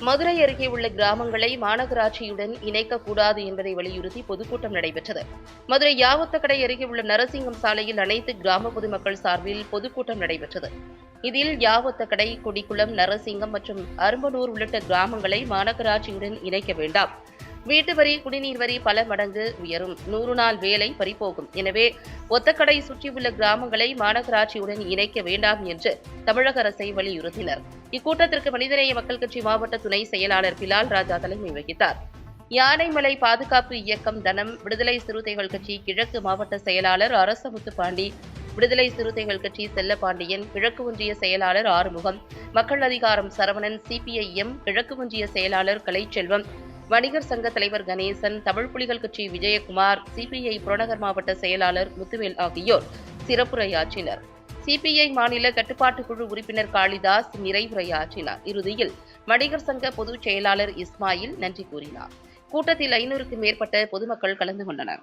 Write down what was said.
மதுரை அருகே உள்ள கிராமங்களை மாநகராட்சியுடன் இணைக்கக்கூடாது என்பதை வலியுறுத்தி பொதுக்கூட்டம் நடைபெற்றது. மதுரை யாவத்தக்கடை அருகே உள்ள நரசிங்கம் சாலையில் அனைத்து கிராம பொதுமக்கள் சார்பில் பொதுக்கூட்டம் நடைபெற்றது. இதில் யாவத்தக்கடை கொடிக்குளம் நரசிங்கம் மற்றும் அரும்பனூர் உள்ளிட்ட கிராமங்களை மாநகராட்சியுடன் இணைக்க வேண்டாம். வீட்டு வரி குடிநீர் வரி பல மடங்கு உயரும். நூறு நாள் வேலை பறிபோகும். எனவே ஒத்தக்கடை சுற்றியுள்ள கிராமங்களை மாநகராட்சியுடன் இணைக்க வேண்டாம் என்று தமிழக அரசை வலியுறுத்தினர். இக்கூட்டத்திற்கு மனிதநேய மக்கள் கட்சி மாவட்ட துணை செயலாளர் பிலால் ராஜா தலைமை வகித்தார். யானைமலை பாதுகாப்பு இயக்கம் தனம் விடுதலை சிறுத்தைகள் கட்சி கிழக்கு மாவட்ட செயலாளர் அரசமுத்து பாண்டி விடுதலை சிறுத்தைகள் கட்சி செல்லப்பாண்டியன் கிழக்கு ஒன்றிய செயலாளர் ஆறுமுகம் மக்கள் அதிகாரம் சரவணன் சிபிஐஎம் கிழக்கு ஒன்றிய செயலாளர் கலைச்செல்வம் வணிகர் சங்க தலைவர் கணேசன் தமிழ் புலிகள் கட்சி விஜயகுமார் சிபிஐ புறநகர் மாவட்ட செயலாளர் முத்துவேல் ஆகியோர் சிறப்புரையாற்றினர். சிபிஐ மாநில கட்டுப்பாட்டு குழு உறுப்பினர் காளிதாஸ் நிறைவுரையாற்றினார். இறுதியில் வணிகர் சங்க பொதுச் செயலாளர் இஸ்மாயில் நன்றி கூறினார். கூட்டத்தில் ஐநூறுக்கும் மேற்பட்ட பொதுமக்கள் கலந்து கொண்டனர்.